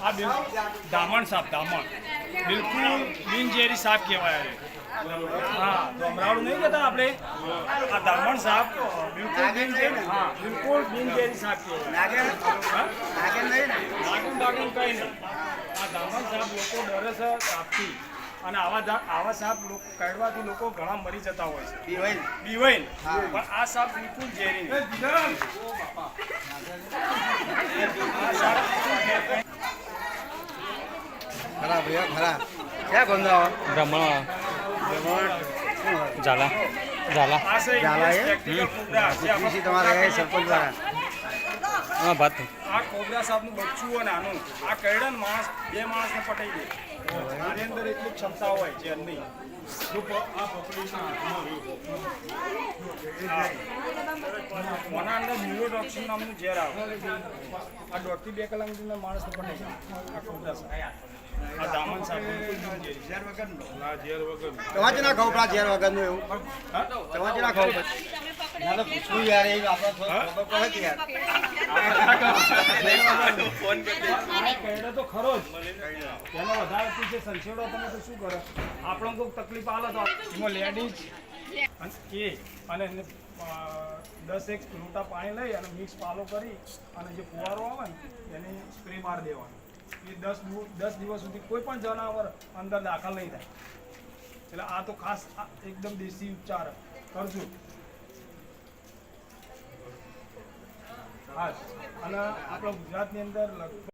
આ બિલકુલ દામણ સાપ દામણ. બિલકુલ બિનઝેરી સાપ કહેવાય હા ધોમરાવડું નહીં કહેતા આપણે? આ દામણ સાપ બિલકુલ બિનઝેરી હા બિલકુલ બિનઝેરી સાપ કહેવાય. નાગણ નાગણ કંઈ નહીં. આ દામણ સાપ લોકો ડરે છે સાપથી અને આવા આવા સાપ લોકો કાઢવાથી લોકો ઘણા મરી જતા હોય છે. બીવાઈને પણ આ સાપ બિલકુલ ઝેરી ખરા ભૈયા ખરા ક્યાં ગોંધાવો રમણ ઝાલા. ઝાલા. આ ઝાલા એ? તમારે સરપંચ દ્વારા હા ભાત આ કોબરા સાપનું બચ્ચું અને આનું આ કરડે માણસ બે માણસને પટાઈ દે. આની અંદર એટલી ક્ષમતા હોય રહ્યું. હા. કોના અંદર ન્યુરોટોક્સિન નામનું ઝેર આવે. આ દોઢથી બે કલાક સુધી માણસને પટાઈ જાય આ કોબરા સાપ આ દામન બિલકુલ ઝેર વગરનો? ઝેર વગરનો. તમારે ના ખાવ પેલા ઝેર વગરનું એવું. તમારે ના ખાવ ના તો યાર એ ખબર પડે યાર. આ કહેડો તો ખરો જ. એનો વધારે પૂછે સંશેડો તમે તો શું કરો? આપણો કોઈક તકલીફ આવે તો એમાં લેડીઝ. અને એ અને દસ એક લોટા પાણી લઈ અને મિક્સ પાલો કરી અને જે ફુવારો આવે ને એને સ્પ્રે મારી દેવાનો. એ દસ દસ દિવસ સુધી કોઈ પણ જનાવર અંદર દાખલ નહીં થાય. એટલે આ તો ખાસ એકદમ દેશી ઉપચાર કરજો. અને આપણા ગુજરાતની અંદર લગભગ